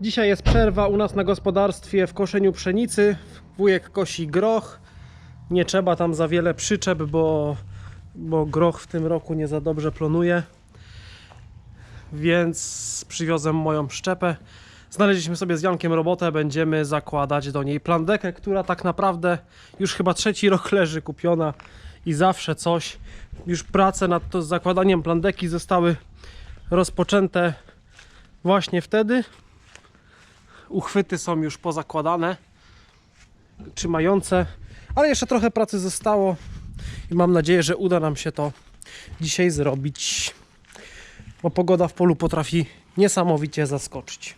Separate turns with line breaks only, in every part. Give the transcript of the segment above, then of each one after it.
Dzisiaj jest przerwa u nas na gospodarstwie w koszeniu pszenicy. Wujek kosi groch. Nie trzeba tam za wiele przyczep, bo, bo groch w tym roku nie za dobrze plonuje. Więc przywiozłem moją szczepę. Znaleźliśmy sobie z Jankiem robotę, będziemy zakładać do niej plandekę, która tak naprawdę już chyba trzeci rok leży kupiona i zawsze coś. Już prace nad to zakładaniem plandeki zostały rozpoczęte właśnie wtedy. Uchwyty są już pozakładane, trzymające, ale jeszcze trochę pracy zostało i mam nadzieję, że uda nam się to dzisiaj zrobić. Bo pogoda w polu potrafi niesamowicie zaskoczyć.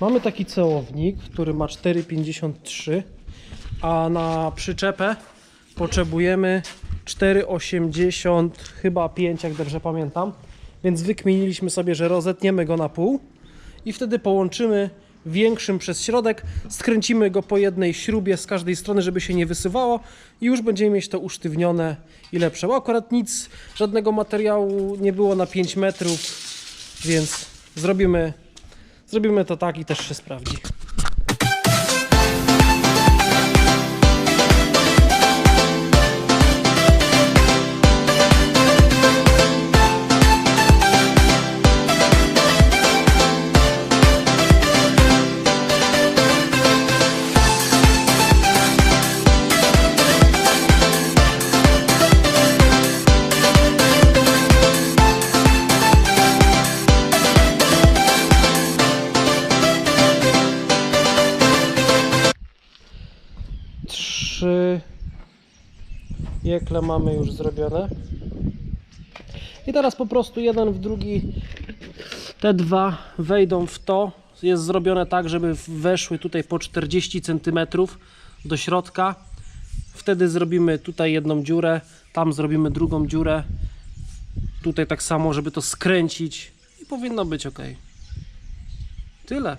Mamy taki cełownik, który ma 4,53, a na przyczepę potrzebujemy 4,80, chyba 5, jak dobrze pamiętam. Więc wykminiliśmy sobie, że rozetniemy go na pół i wtedy połączymy większym przez środek, skręcimy go po jednej śrubie z każdej strony, żeby się nie wysuwało i już będziemy mieć to usztywnione i lepsze. Bo akurat nic, żadnego materiału nie było na 5 metrów, więc zrobimy, zrobimy to tak i też się sprawdzi. Trzy jekle mamy już zrobione. I teraz po prostu jeden w drugi, te dwa wejdą w to. Jest zrobione tak, żeby weszły tutaj po 40 cm do środka. Wtedy zrobimy tutaj jedną dziurę, tam zrobimy drugą dziurę. Tutaj tak samo, żeby to skręcić i powinno być ok. Tyle.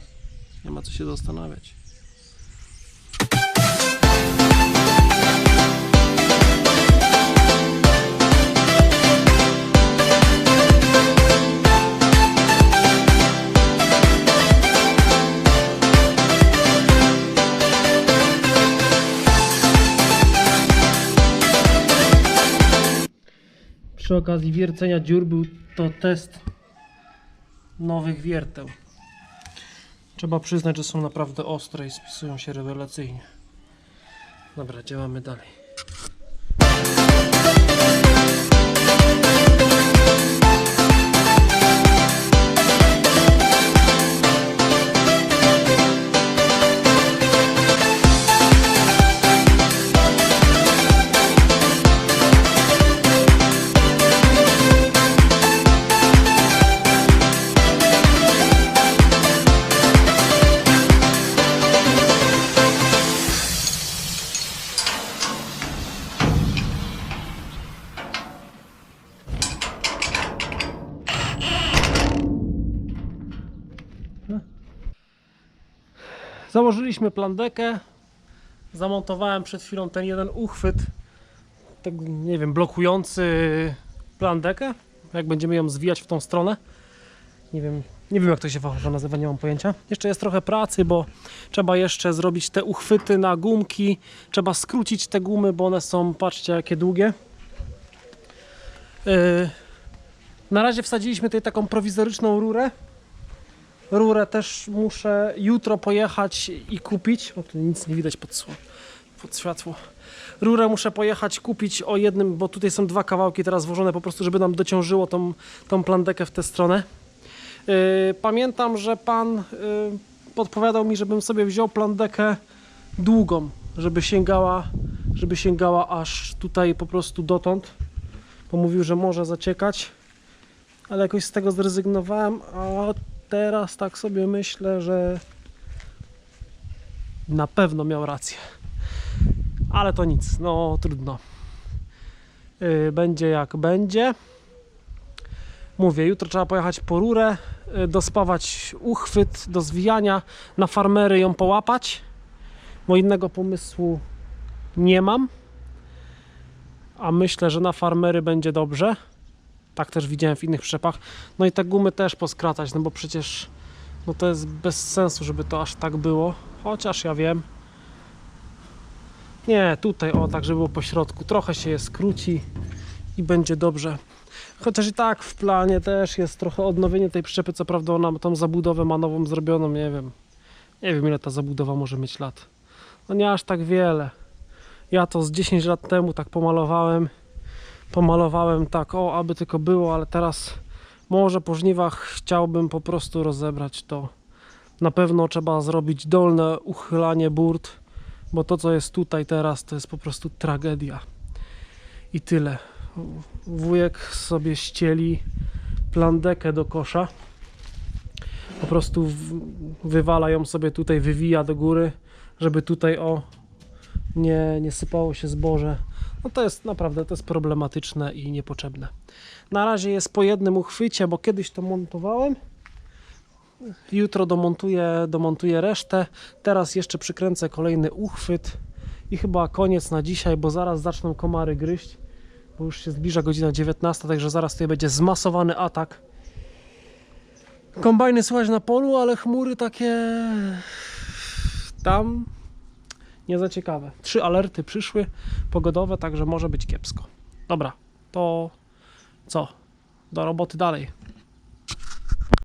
Nie ma co się zastanawiać. Przy okazji wiercenia dziur był to test nowych wierteł. Trzeba przyznać, że są naprawdę ostre i spisują się rewelacyjnie. Dobra, działamy dalej. Założyliśmy plandekę. Zamontowałem przed chwilą ten jeden uchwyt, tak nie wiem, blokujący plandekę. Jak będziemy ją zwijać w tą stronę. Nie wiem, nie wiem jak to się fachowo nazywa, nie mam pojęcia. Jeszcze jest trochę pracy, bo trzeba jeszcze zrobić te uchwyty na gumki. Trzeba skrócić te gumy, bo one są, patrzcie jakie długie. Yy, na razie wsadziliśmy tutaj taką prowizoryczną rurę. Rurę też muszę jutro pojechać i kupić. O, tu nic nie widać pod, pod światło. Rurę muszę pojechać kupić o jednym, bo tutaj są dwa kawałki teraz włożone po prostu, żeby nam dociążyło tą, tą plandekę w tę stronę. Yy, pamiętam, że pan yy, podpowiadał mi, żebym sobie wziął plandekę długą, żeby sięgała, żeby sięgała aż tutaj po prostu dotąd. Bo mówił, że może zaciekać, ale jakoś z tego zrezygnowałem, a teraz tak sobie myślę, że na pewno miał rację. Ale to nic, no trudno. Yy, Będzie jak będzie. Mówię, jutro trzeba pojechać po rurę, yy, dospawać uchwyt do zwijania, na farmery ją połapać, bo innego pomysłu nie mam. A myślę, że na farmery będzie dobrze. Tak też widziałem w innych przyczepach. No i te gumy też poskracać, no bo przecież no to jest bez sensu, żeby to aż tak było. Chociaż ja wiem. Nie, tutaj o, tak żeby było po środku. Trochę się je skróci i będzie dobrze. Chociaż i tak w planie też jest trochę odnowienie tej przyczepy. Co prawda ona tą zabudowę ma nową zrobioną, nie wiem. Nie wiem ile ta zabudowa może mieć lat. No nie aż tak wiele. Ja to z 10 lat temu tak pomalowałem. Pomalowałem tak, o, aby tylko było, ale teraz może po żniwach chciałbym po prostu rozebrać to. Na pewno trzeba zrobić dolne uchylanie burt, bo to co jest tutaj teraz to jest po prostu tragedia. I tyle. Wujek sobie ścieli plandekę do kosza. Po prostu wywala ją sobie tutaj, wywija do góry, żeby tutaj o nie, nie sypało się zboże. No to jest naprawdę to jest problematyczne i niepotrzebne. Na razie jest po jednym uchwycie, bo kiedyś to montowałem. Jutro domontuję, domontuję resztę. Teraz jeszcze przykręcę kolejny uchwyt i chyba koniec na dzisiaj, bo zaraz zaczną komary gryźć. Bo już się zbliża godzina 19, także zaraz tutaj będzie zmasowany atak. Kombajny słychać na polu, ale chmury takie tam nie za ciekawe. Trzy alerty przyszły pogodowe, także może być kiepsko. Dobra, to co? Do roboty dalej.